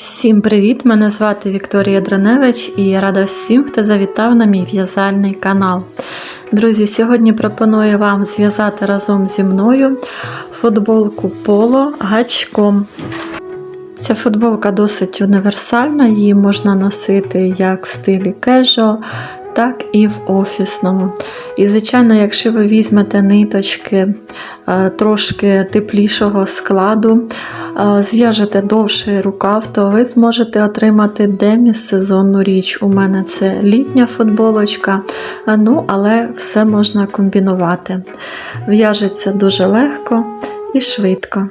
Всім привіт! Мене звати Вікторія Драневич і я рада всім, хто завітав на мій в'язальний канал. Друзі, сьогодні пропоную вам зв'язати разом зі мною футболку поло гачком. Ця футболка досить універсальна, її можна носити як в стилі casual, так і в офісному. І, звичайно, якщо ви візьмете ниточки е, трошки теплішого складу, е, зв'яжете довший рукав, то ви зможете отримати демісезонну річ. У мене це літня футболочка, е, ну, але все можна комбінувати. В'яжеться дуже легко і швидко.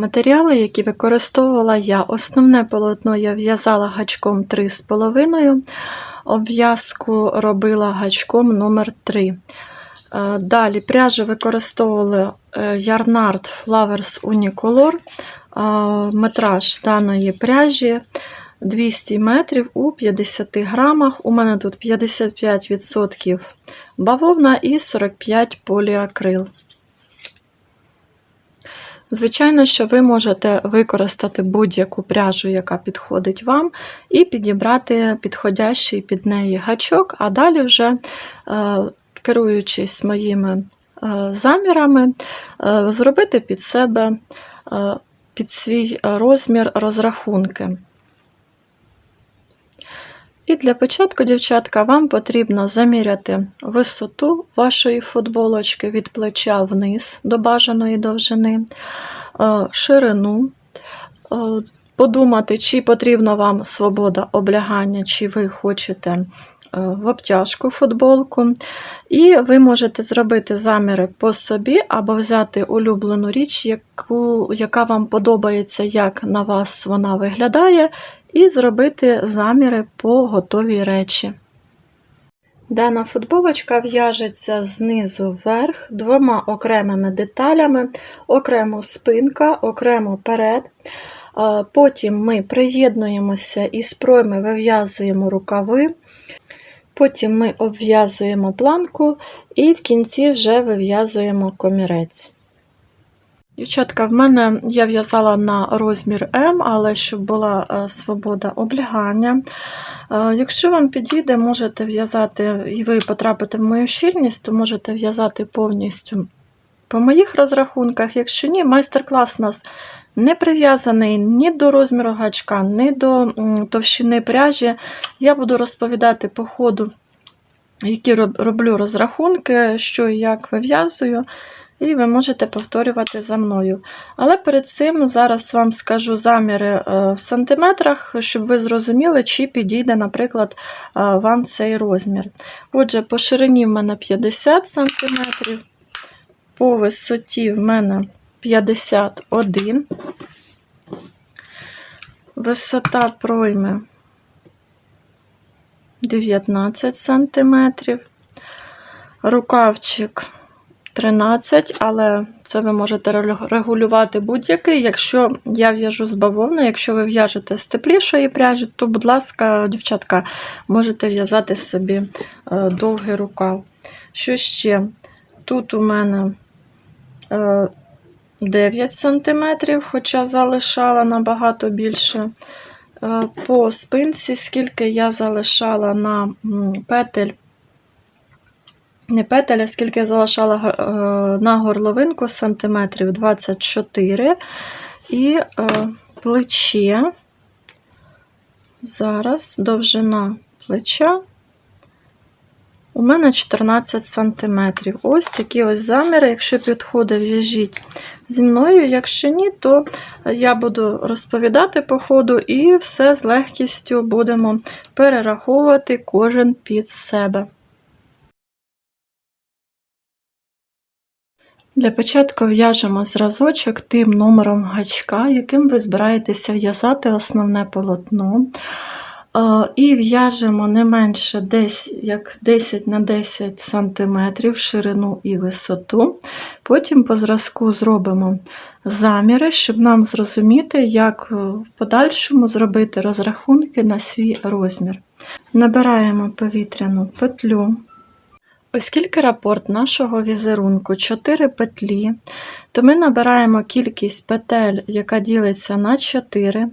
Матеріали, які використовувала я, основне полотно я в'язала гачком 3,5, обв'язку робила гачком номер 3 Далі пряжу використовували Yarnard Flowers Unicolor, метраж даної пряжі 200 метрів у 50 грамах. У мене тут 55% бавовна і 45 поліакрил. Звичайно, що ви можете використати будь-яку пряжу, яка підходить вам, і підібрати підходящий під неї гачок, а далі вже, керуючись моїми замірами, зробити під себе під свій розмір розрахунки. І для початку, дівчатка, вам потрібно заміряти висоту вашої футболочки від плеча вниз до бажаної довжини, ширину, подумати, чи потрібна вам свобода облягання, чи ви хочете в обтяжку футболку. І ви можете зробити заміри по собі, або взяти улюблену річ, яку, яка вам подобається, як на вас вона виглядає, і зробити заміри по готовій речі. Дана футболочка в'яжеться знизу вверх двома окремими деталями, окремо спинка, окремо перед. Потім ми приєднуємося із пройми вив'язуємо рукави, потім ми обв'язуємо планку і в кінці вже вив'язуємо комірець. Дівчатка, в мене я в'язала на розмір М, але щоб була е, свобода облягання. Е, якщо вам підійде, можете в'язати, і ви потрапите в мою щільність, то можете в'язати повністю по моїх розрахунках. Якщо ні, майстер-клас у нас не прив'язаний ні до розміру гачка, ні до товщини пряжі. Я буду розповідати по ходу, які роблю розрахунки, що і як вив'язую і ви можете повторювати за мною. Але перед цим зараз вам скажу заміри е, в сантиметрах, щоб ви зрозуміли, чи підійде, наприклад, е, вам цей розмір. Отже, по ширині в мене 50 см, по висоті в мене 51 Висота пройми 19 см, рукавчик 13, але це ви можете регулювати будь-який. Якщо я в'яжу з бавовни, якщо ви в'яжете з теплішої пряжі, то, будь ласка, дівчатка, можете в'язати собі е, довгий рукав. Що ще? Тут у мене 9 е, см, хоча залишала набагато більше. Е, по спинці, скільки я залишала на петель не петеля, скільки я залишала е, на горловинку сантиметрів 24 і е, плече. Зараз довжина плеча. У мене 14 см. Ось такі ось заміри. Якщо підходить, в'яжіть зі мною. Якщо ні, то я буду розповідати по ходу і все з легкістю будемо перераховувати кожен під себе. Для початку в'яжемо зразочок тим номером гачка, яким ви збираєтеся в'язати основне полотно. І в'яжемо не менше десь, як 10 на 10 см ширину і висоту. Потім по зразку зробимо заміри, щоб нам зрозуміти, як в подальшому зробити розрахунки на свій розмір. Набираємо повітряну петлю. Оскільки рапорт нашого візерунку 4 петлі, то ми набираємо кількість петель, яка ділиться на 4.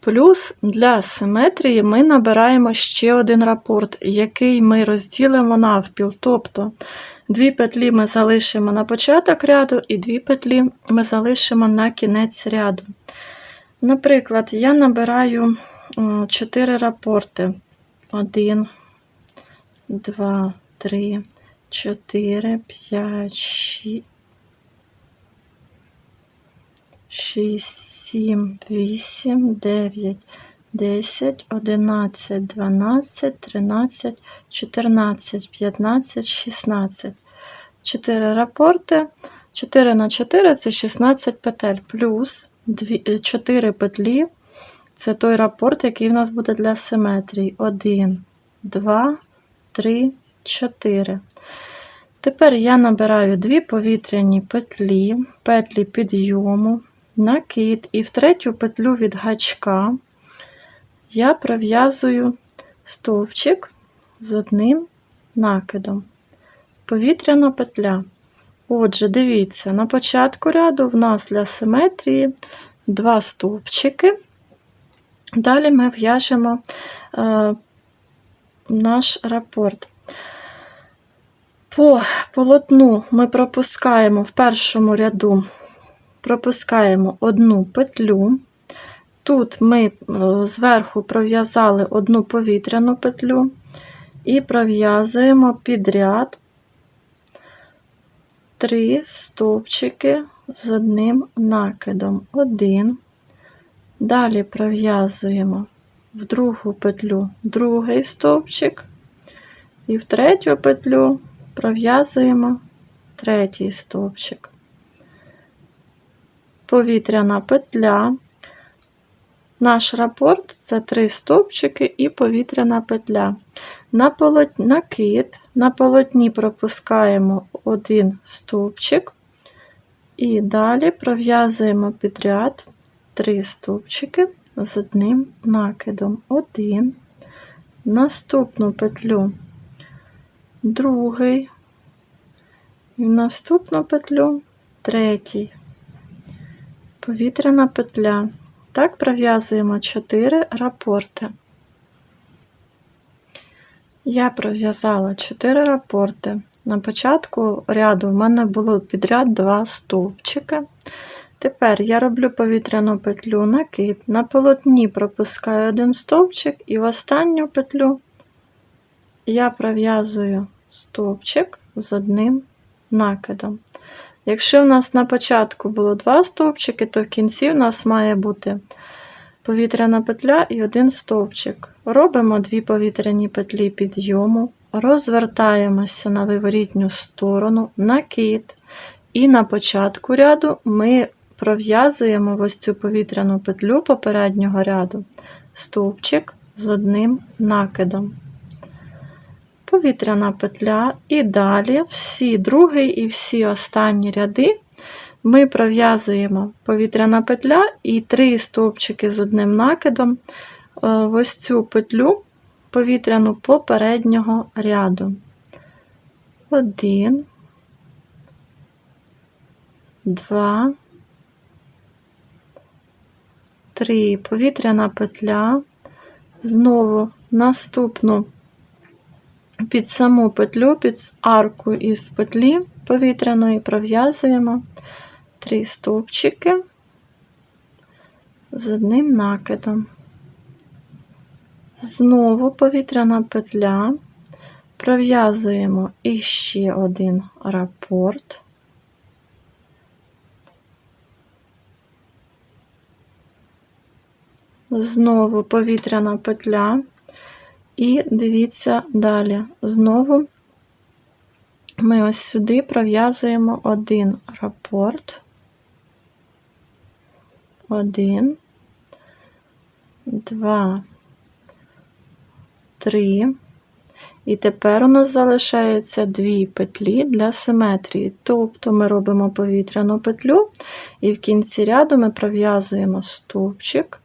Плюс для симетрії ми набираємо ще один рапорт, який ми розділимо навпіл. Тобто дві петлі ми залишимо на початок ряду, і дві петлі ми залишимо на кінець ряду. Наприклад, я набираю 4 рапорти. 1, 2, 3, 4, 5, 6. 6, 7, 8, 9, 10, 11, 12, 13, 14, 15, 16. 4 рапорти. 4 на 4 це 16 петель, плюс 4 петлі. Це той рапорт, який в нас буде для симетрії. 1, 2, 3, 4. Тепер я набираю дві повітряні петлі, петлі підйому, накид, і в третю петлю від гачка я пров'язую стовпчик з одним накидом. Повітряна петля. Отже, дивіться, на початку ряду в нас для симетрії два стовпчики. Далі ми в'яжемо е, наш рапорт. По полотну ми пропускаємо в першому ряду пропускаємо одну петлю. Тут ми е, зверху пров'язали одну повітряну петлю і пров'язуємо підряд три стовпчики з одним накидом. Один. Далі пров'язуємо в другу петлю другий стовпчик, і в третю петлю пров'язуємо третій стовпчик повітряна петля. Наш рапорт це три стовпчики і повітряна петля. На полот... Накид, на полотні пропускаємо один стовпчик, і далі пров'язуємо підряд три стовпчики з одним накидом. Один, наступну петлю, другий, і наступну петлю третій повітряна петля. Так пров'язуємо 4 рапорти. Я пров'язала 4 рапорти. На початку ряду в мене було підряд 2 стовпчики. Тепер я роблю повітряну петлю накид, на полотні пропускаю один стовпчик, і в останню петлю я пров'язую стовпчик з одним накидом. Якщо в нас на початку було два стовпчики, то в кінці в нас має бути повітряна петля і один стовпчик. Робимо дві повітряні петлі підйому, розвертаємося на виворітню сторону, накид. І на початку ряду ми пров'язуємо ось цю повітряну петлю попереднього ряду стовпчик з одним накидом повітряна петля, і далі всі другий і всі останні ряди ми пров'язуємо повітряна петля і три стовпчики з одним накидом е, в ось цю петлю повітряну попереднього ряду. Один, два, три. Повітряна петля, знову наступну під саму петлю, під арку із петлі повітряної пров'язуємо три стовпчики з одним накидом. Знову повітряна петля, пров'язуємо іще один рапорт. Знову повітряна петля, і дивіться далі. Знову ми ось сюди пров'язуємо один рапорт, один, два, три. І тепер у нас залишається дві петлі для симетрії. Тобто ми робимо повітряну петлю, і в кінці ряду ми пров'язуємо стовпчик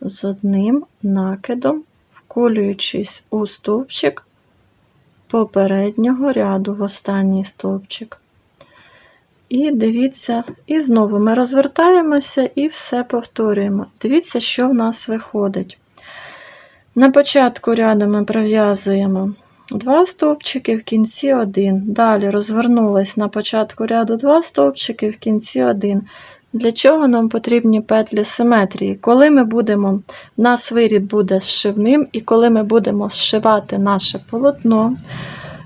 з одним накидом вколюючись у стовпчик попереднього ряду в останній стовпчик. І дивіться, і знову ми розвертаємося і все повторюємо. Дивіться, що в нас виходить. На початку ряду ми пров'язуємо два стовпчики, в кінці один. Далі розвернулись на початку ряду два стовпчики, в кінці один. Для чого нам потрібні петлі симетрії? Коли ми будемо, нас виріб буде зшивним, і коли ми будемо зшивати наше полотно,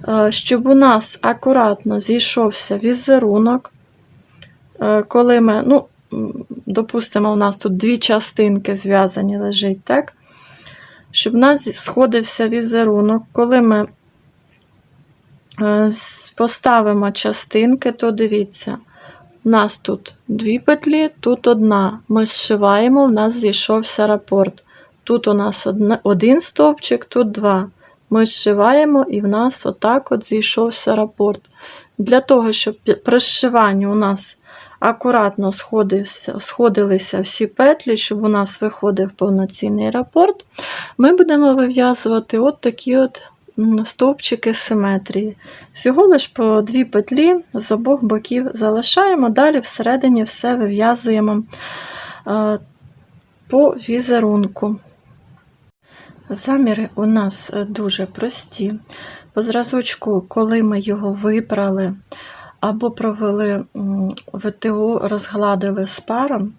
е, щоб у нас акуратно зійшовся візерунок, е, коли ми, ну, допустимо, у нас тут дві частинки зв'язані лежить, так? Щоб у нас сходився візерунок, коли ми е, поставимо частинки, то дивіться, нас тут дві петлі, тут одна. Ми зшиваємо, у нас зійшовся рапорт. Тут у нас один стовпчик, тут два. Ми зшиваємо і в нас отак от зійшовся рапорт. Для того, щоб при зшиванні у нас акуратно сходилися всі петлі, щоб у нас виходив повноцінний рапорт, ми будемо вив'язувати от такі от стовпчики симетрії. Всього лиш по дві петлі з обох боків залишаємо, далі всередині все вив'язуємо е, по візерунку. Заміри у нас е, дуже прості. По зразочку, коли ми його вибрали або провели м, ВТО, розгладили з паром,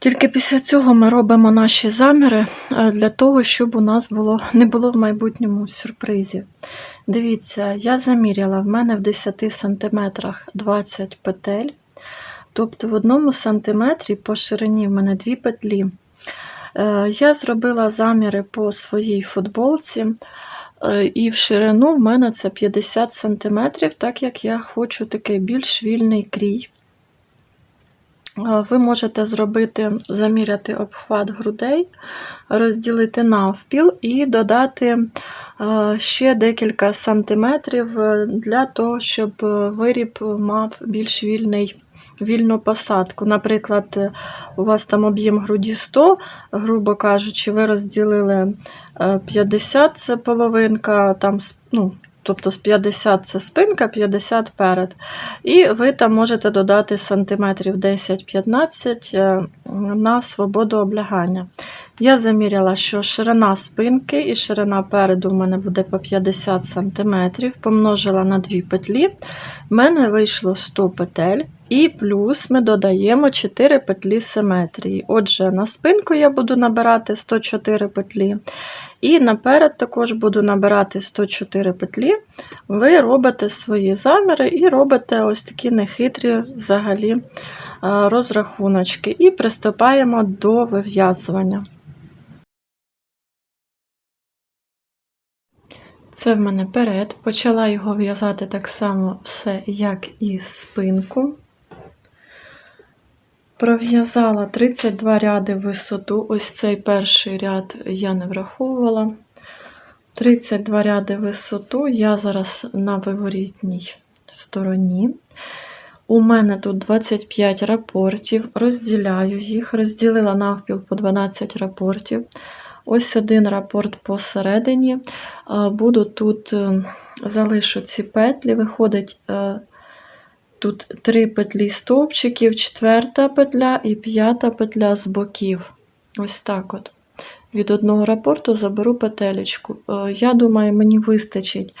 тільки після цього ми робимо наші заміри е, для того, щоб у нас було, не було в майбутньому сюрпризів. Дивіться, я заміряла, в мене в 10 см 20 петель. Тобто в одному сантиметрі по ширині в мене дві петлі. Е, Я зробила заміри по своїй футболці, е, і в ширину в мене це 50 см, так як я хочу такий більш вільний крій. Е, Ви можете зробити, заміряти обхват грудей, розділити навпіл і додати е, ще декілька сантиметрів е, для того, щоб виріб мав більш вільний, вільну посадку. Наприклад, у вас там об'єм груді 100, грубо кажучи, ви розділили е, 50 це половинка, там, ну, тобто з 50 це спинка, 50 перед. І ви там можете додати сантиметрів 10-15 е, на свободу облягання. Я заміряла, що ширина спинки і ширина переду в мене буде по 50 см, помножила на 2 петлі. В мене вийшло 100 петель, і плюс ми додаємо 4 петлі симетрії. Отже, на спинку я буду набирати 104 петлі. І наперед також буду набирати 104 петлі. Ви робите свої заміри і робите ось такі нехитрі взагалі е, розрахуночки. І приступаємо до вив'язування. Це в мене перед. Почала його в'язати так само все, як і спинку. Пров'язала 32 ряди в висоту. Ось цей перший ряд я не враховувала. 32 ряди в висоту. Я зараз на виворітній стороні. У мене тут 25 рапортів, розділяю їх, розділила навпіл по 12 рапортів. Ось один рапорт посередині. Буду тут е, залишу ці петлі, виходить е, тут три петлі стовпчиків, четверта петля і п'ята петля з боків. Ось так от. Від одного рапорту заберу петелечку. Е, Я думаю, мені вистачить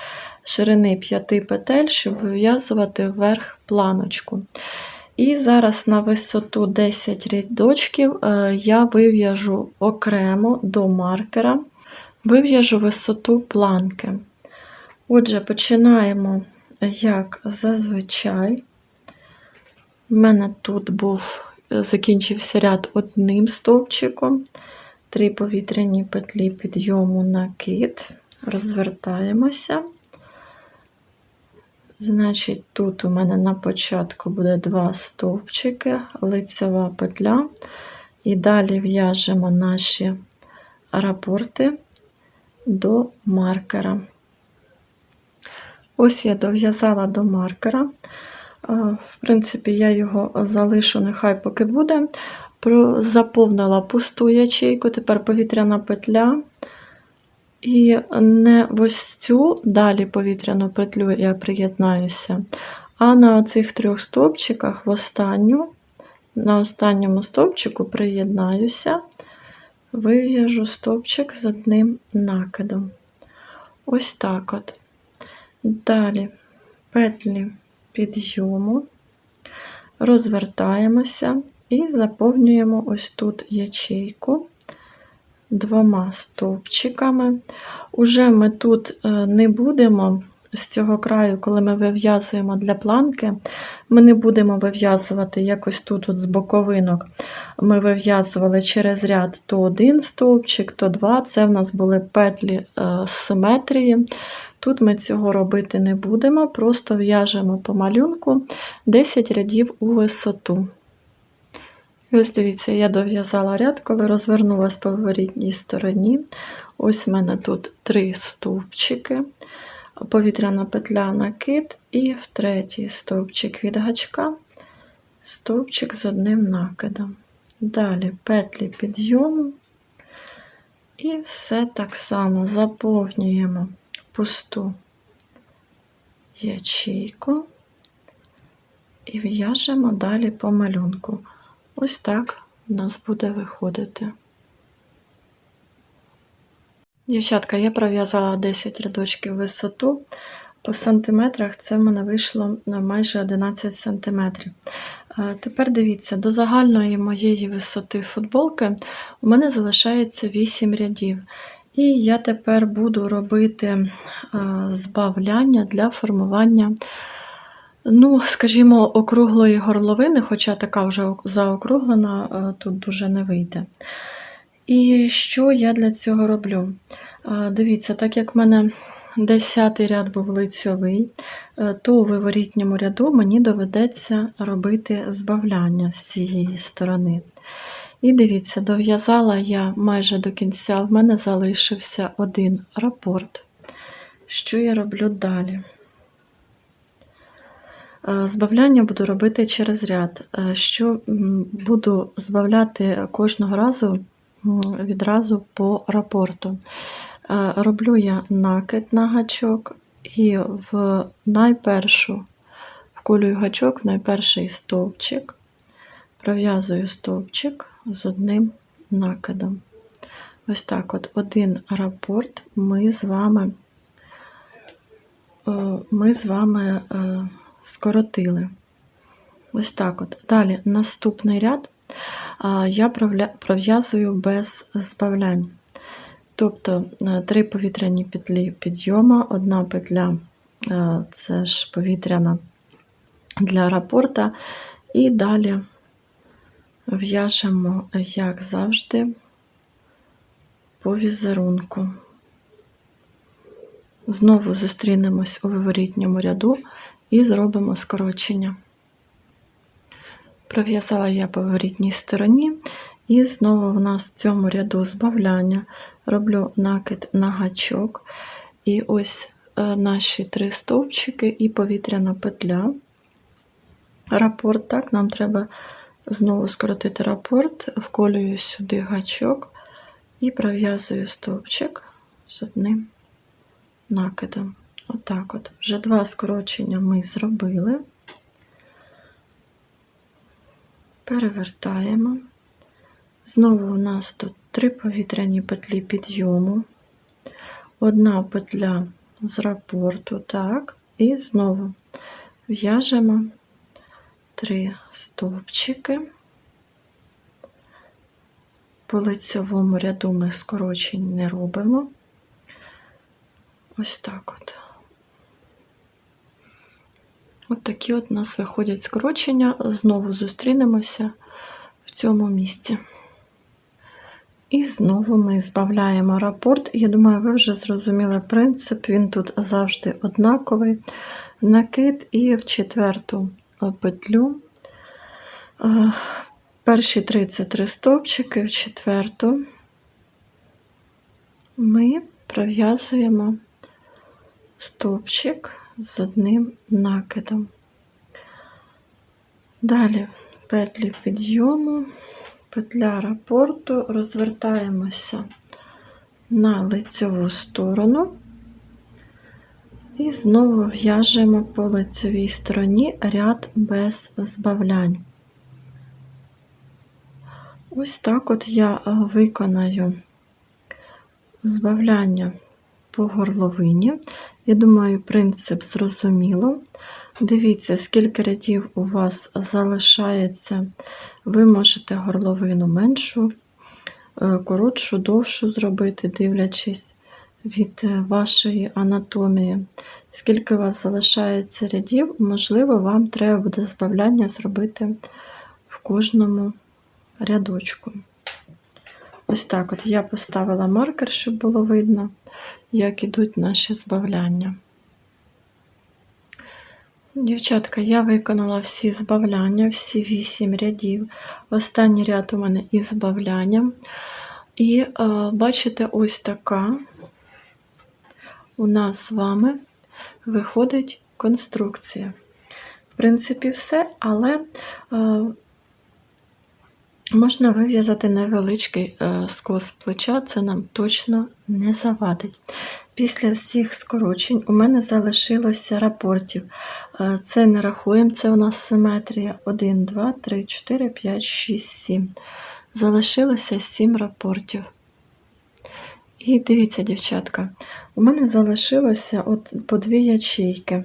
ширини п'яти петель, щоб вив'язувати вверх планочку. І зараз на висоту 10 рядочків е, я вив'яжу окремо до маркера, вив'яжу висоту планки. Отже, починаємо як зазвичай. У мене тут був, е, закінчився ряд одним стовпчиком, три повітряні петлі підйому накид, розвертаємося. Значить, тут у мене на початку буде два стовпчики, лицева петля, і далі в'яжемо наші рапорти до маркера. Ось я дов'язала до маркера. В принципі, я його залишу, нехай поки буде. Заповнила пусту ячейку, тепер повітряна петля, І не в ось цю далі повітряну петлю я приєднаюся, а на оцих трьох стовпчиках в останню, на останньому стовпчику приєднаюся, вив'яжу стовпчик з одним накидом. Ось так от. Далі петлі підйому, розвертаємося і заповнюємо ось тут ячейку двома стовпчиками. Уже ми тут е, не будемо з цього краю, коли ми вив'язуємо для планки, ми не будемо вив'язувати якось тут от з боковинок. Ми вив'язували через ряд то один стовпчик, то два. Це в нас були петлі е, симетрії. Тут ми цього робити не будемо, просто в'яжемо по малюнку 10 рядів у висоту. І ось дивіться, я дов'язала ряд, коли розвернулась по виворітній стороні. Ось в мене тут три стовпчики, повітряна петля накид, і в третій стовпчик від гачка, стовпчик з одним накидом. Далі петлі підйому. І все так само заповнюємо пусту ячейку і в'яжемо далі по малюнку. Ось так у нас буде виходити. Дівчатка, я пров'язала 10 рядочків висоту. По сантиметрах це в мене вийшло на майже 11 сантиметрів. Е, Тепер дивіться, до загальної моєї висоти футболки у мене залишається 8 рядів. І я тепер буду робити е, збавляння для формування, ну, скажімо, округлої горловини, хоча така вже заокруглена, е, тут дуже не вийде. І що я для цього роблю? Е, Дивіться, так як в мене 10 ряд був лицьовий, то у виворітньому ряду мені доведеться робити збавляння з цієї сторони. І дивіться, дов'язала я майже до кінця, в мене залишився один рапорт. Що я роблю далі? Е, Збавляння буду робити через ряд. Е, Що буду збавляти кожного разу відразу по рапорту. Е, Роблю я накид на гачок і в найпершу вколюю гачок в найперший стовпчик, пров'язую стовпчик з одним накидом. Ось так от один рапорт ми з вами, е, ми з вами е, скоротили. Ось так от. Далі наступний ряд я пров'язую без збавлянь. Тобто е, три повітряні петлі підйома, одна петля це ж повітряна для рапорта, і далі в'яжемо, як завжди, по візерунку. Знову зустрінемось у виворітньому ряду і зробимо скорочення. Пров'язала я по виворітній стороні, і знову в нас в цьому ряду збавляння роблю накид на гачок. І ось е, наші три стовпчики і повітряна петля. Рапорт, так, нам треба знову скоротити рапорт, вколюю сюди гачок і пров'язую стовпчик з одним накидом. Отак от. Вже два скорочення ми зробили. Перевертаємо. Знову у нас тут три повітряні петлі підйому, одна петля з рапорту, так, і знову в'яжемо три стовпчики. По лицевому ряду ми скорочень не робимо. Ось так от. От такі от у нас виходять скорочення. Знову зустрінемося в цьому місці. І знову ми збавляємо рапорт. Я думаю, ви вже зрозуміли принцип, він тут завжди однаковий. Накид і в четверту петлю. Е, Перші три це три стовпчики, в четверту ми пров'язуємо стовпчик з одним накидом. Далі петлі підйому, петля рапорту, розвертаємося на лицьову сторону. І знову в'яжемо по лицевій стороні ряд без збавлянь. Ось так от я е, виконаю збавляння по горловині. Я думаю, принцип зрозуміло. Дивіться, скільки рядів у вас залишається. Ви можете горловину меншу, е, коротшу, довшу зробити, дивлячись від е, вашої анатомії. Скільки у вас залишається рядів, можливо, вам треба буде збавляння зробити в кожному рядочку. Ось так от я поставила маркер, щоб було видно, як ідуть наші збавляння. Дівчатка, я виконала всі збавляння, всі вісім рядів. Останній ряд у мене із збавлянням. І е, бачите, ось така у нас з вами виходить конструкція. В принципі, все, але е, можна вив'язати невеличкий е, скос плеча, це нам точно не завадить. Після всіх скорочень у мене залишилося рапортів. Е, Це не рахуємо, це у нас симетрія. 1, 2, 3, 4, 5, 6, 7. Залишилося 7 рапортів. І дивіться, дівчатка, у мене залишилося от по дві ячейки.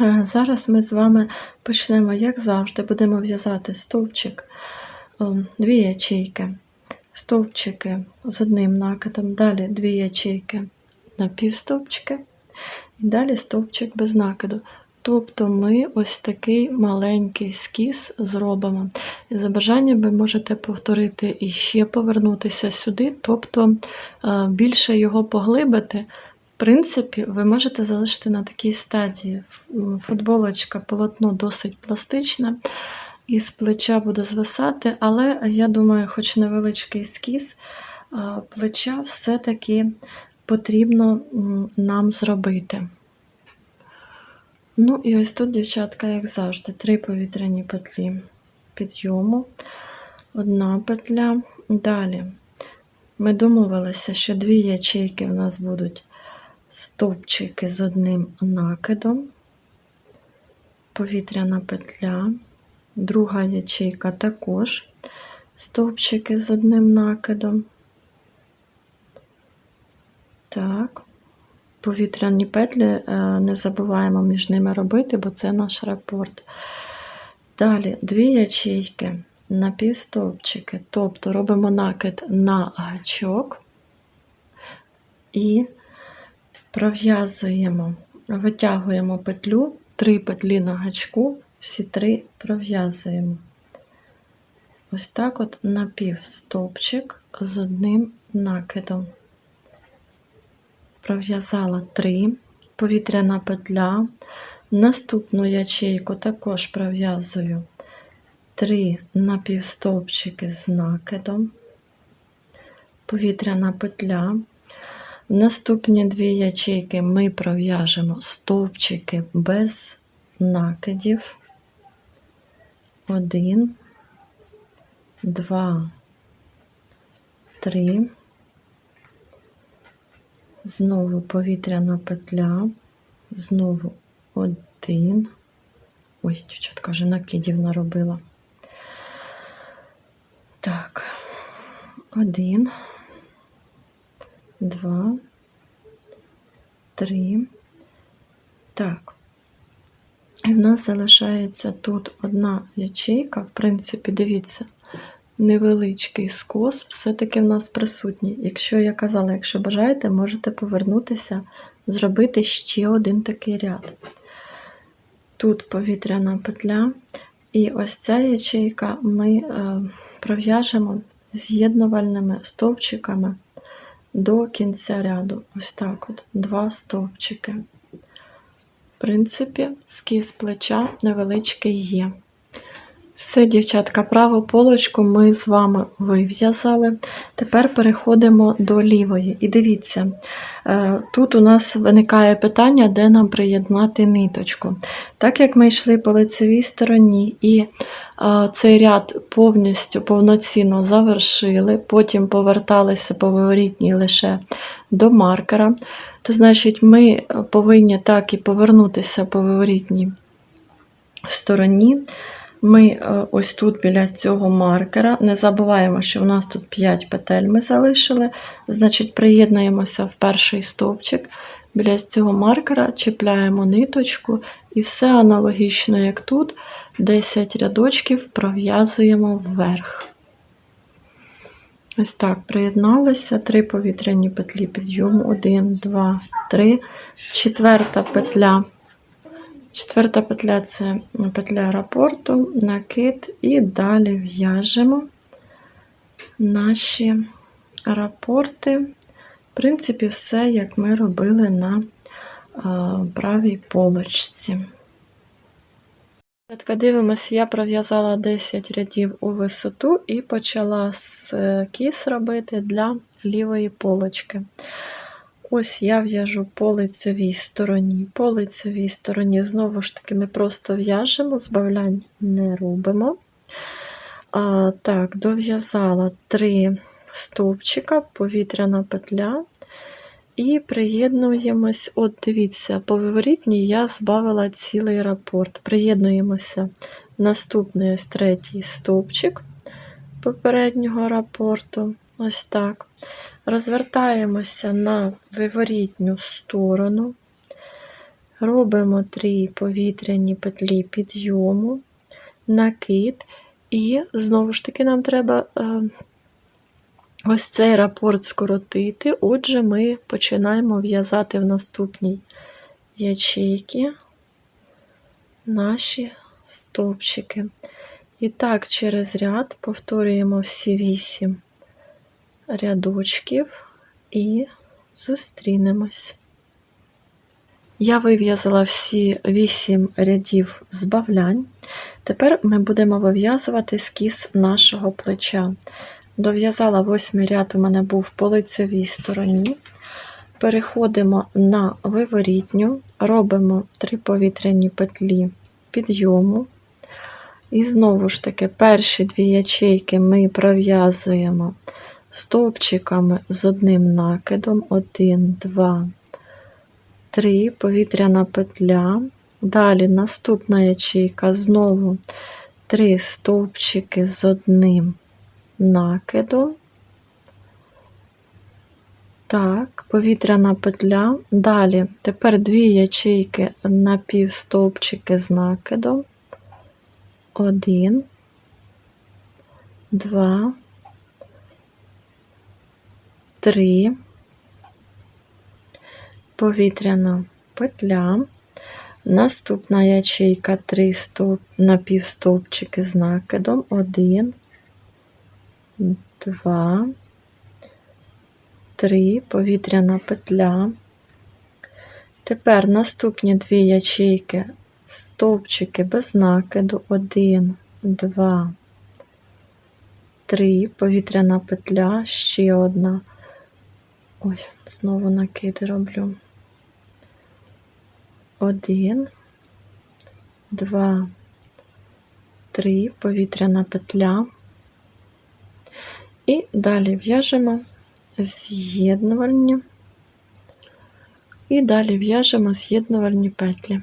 Е, Зараз ми з вами почнемо, як завжди, будемо в'язати стовпчик, о, дві ячейки, стовпчики з одним накидом, далі дві ячейки на півстовпчики, і далі стовпчик без накиду. Тобто ми ось такий маленький скіз зробимо. І за бажанням ви можете повторити і ще повернутися сюди, тобто е, більше його поглибити. В принципі, ви можете залишити на такій стадії. Футболочка, полотно досить пластичне, і з плеча буде звисати, але я думаю, хоч невеличкий ескіз, е, плеча все-таки потрібно нам зробити. Ну і ось тут, дівчатка, як завжди, три повітряні петлі підйому, одна петля. Далі. Ми домовилися, що дві ячейки в нас будуть стовпчики з одним накидом, повітряна петля, друга ячейка також. Стовпчики з одним накидом. Так, повітряні петлі е, не забуваємо між ними робити, бо це наш рапорт. Далі дві ячейки на півстовпчики, тобто робимо накид на гачок і пров'язуємо, витягуємо петлю, три петлі на гачку, всі три пров'язуємо. Ось так от на півстовпчик з одним накидом пров'язала 3, повітряна петля. Наступну ячейку також пров'язую 3 напівстовпчики з накидом, повітряна петля. Наступні дві ячейки ми пров'яжемо стовпчики без накидів. Один, два, три. Знову повітряна петля, знову один. Ось, дівчатка, вже накидів наробила. Так, один, два, три. Так. І в нас залишається тут одна ячейка, в принципі, дивіться, невеличкий скос все-таки в нас присутній. Якщо я казала, якщо бажаєте, можете повернутися, зробити ще один такий ряд. Тут повітряна петля, і ось ця ячейка ми е, пров'яжемо з'єднувальними стовпчиками до кінця ряду. Ось так от, два стовпчики. В принципі, скіз плеча невеличкий є. Все, дівчатка, праву полочку ми з вами вив'язали. Тепер переходимо до лівої. І дивіться, е, тут у нас виникає питання, де нам приєднати ниточку. Так як ми йшли по лицевій стороні і е, цей ряд повністю повноцінно завершили, потім поверталися по виворітній лише до маркера, то значить ми повинні так і повернутися по виворітній стороні. Ми е, ось тут біля цього маркера. Не забуваємо, що у нас тут 5 петель ми залишили. Значить, приєднуємося в перший стовпчик. Біля цього маркера чіпляємо ниточку і все аналогічно, як тут, 10 рядочків пров'язуємо вверх. Ось так, приєдналися, три повітряні петлі підйому, 1, 2, 3, четверта петля. Четверта петля це петля рапорту, накид, і далі в'яжемо наші рапорти. В принципі, все, як ми робили на правій полочці. Дивимося, дивимося, я пров'язала 10 рядів у висоту і почала з кіс робити для лівої полочки. Ось я в'яжу по лицевій стороні. По лицевій стороні, знову ж таки, ми просто в'яжемо, збавлянь не робимо. А, Так, дов'язала три стовпчика, повітряна петля. І приєднуємось, от дивіться, по виворітній я збавила цілий рапорт. Приєднуємося наступний ось третій стовпчик попереднього рапорту. Ось так. Розвертаємося на виворітню сторону, робимо три повітряні петлі підйому, накид, і знову ж таки нам треба е, ось цей рапорт скоротити. Отже, ми починаємо в'язати в наступній ячейки наші стовпчики. І так, через ряд повторюємо всі вісім рядочків і зустрінемось. Я вив'язала всі 8 рядів збавлянь. Тепер ми будемо вив'язувати скіз нашого плеча. Дов'язала восьмий ряд, у мене був по лицевій стороні. Переходимо на виворітню, робимо три повітряні петлі підйому. І знову ж таки, перші дві ячейки ми пров'язуємо стовпчиками з одним накидом, 1, 2, 3, повітряна петля. Далі наступна ячейка, знову 3 стовпчики з одним накидом. Так, повітряна петля. Далі тепер дві ячейки на півстовпчики з накидом. Один, два, три, повітряна петля, наступна ячейка 3 стовп, напівстовпчики з накидом, 1, 2, 3, повітряна петля. Тепер наступні дві ячейки, стовпчики без накиду, 1, 2, 3, повітряна петля, ще одна. Ой, знову накиди роблю. Один, два, три, повітряна петля. І далі в'яжемо з'єднувальні. І далі в'яжемо з'єднувальні петлі.